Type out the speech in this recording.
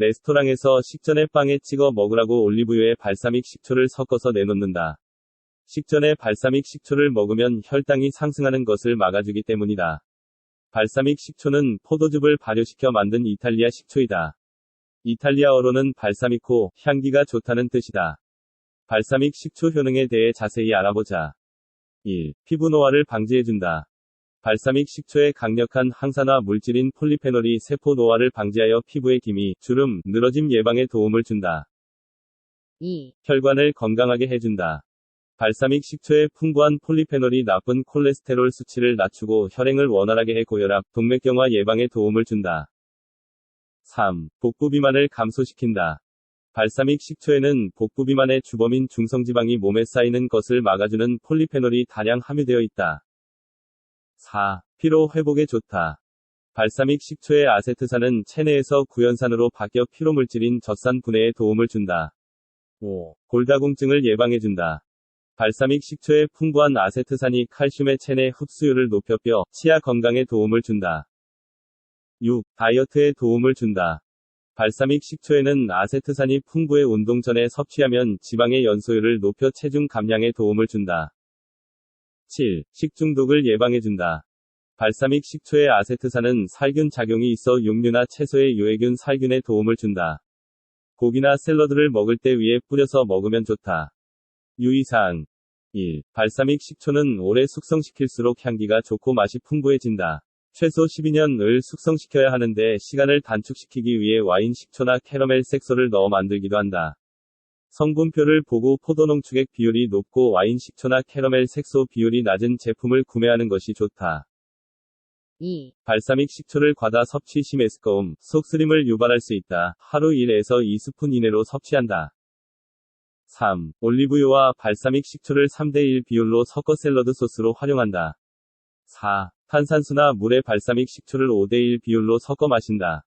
레스토랑에서 식전에 빵에 찍어 먹으라고 올리브유에 발사믹 식초를 섞어서 내놓는다. 식전에 발사믹 식초를 먹으면 혈당이 상승하는 것을 막아주기 때문이다. 발사믹 식초는 포도즙을 발효시켜 만든 이탈리아 식초이다. 이탈리아어로는 발사미코, 향기가 좋다는 뜻이다. 발사믹 식초 효능에 대해 자세히 알아보자. 1. 피부 노화를 방지해준다. 발사믹 식초의 강력한 항산화 물질인 폴리페놀이 세포 노화를 방지하여 피부의 기미, 주름, 늘어짐 예방에 도움을 준다. 2. 혈관을 건강하게 해준다. 발사믹 식초의 풍부한 폴리페놀이 나쁜 콜레스테롤 수치를 낮추고 혈행을 원활하게 해 고혈압, 동맥경화 예방에 도움을 준다. 3. 복부 비만을 감소시킨다. 발사믹 식초에는 복부 비만의 주범인 중성지방이 몸에 쌓이는 것을 막아주는 폴리페놀이 다량 함유되어 있다. 4. 피로 회복에 좋다. 발사믹 식초의 아세트산은 체내에서 구연산으로 바뀌어 피로물질인 젖산 분해에 도움을 준다. 5. 골다공증을 예방해준다. 발사믹 식초의 풍부한 아세트산이 칼슘의 체내 흡수율을 높여 뼈, 치아 건강에 도움을 준다. 6. 다이어트에 도움을 준다. 발사믹 식초에는 아세트산이 풍부해 운동 전에 섭취하면 지방의 연소율을 높여 체중 감량에 도움을 준다. 7. 식중독을 예방해준다. 발사믹 식초의 아세트산은 살균 작용이 있어 육류나 채소의 유해균 살균에 도움을 준다. 고기나 샐러드를 먹을 때 위에 뿌려서 먹으면 좋다. 유의사항 1. 발사믹 식초는 오래 숙성시킬수록 향기가 좋고 맛이 풍부해진다. 최소 12년을 숙성시켜야 하는데 시간을 단축시키기 위해 와인 식초나 캐러멜 색소를 넣어 만들기도 한다. 성분표를 보고 포도 농 축액 비율이 높고 와인 식초나 캐러멜 색소 비율이 낮은 제품을 구매하는 것이 좋다. 2. 발사믹 식초를 과다 섭취 시 메스꺼움, 속쓰림을 유발할 수 있다. 하루 1에서 2스푼 이내로 섭취한다. 3. 올리브유와 발사믹 식초를 3대1 비율로 섞어 샐러드 소스로 활용한다. 4. 탄산수나 물에 발사믹 식초를 5대1 비율로 섞어 마신다.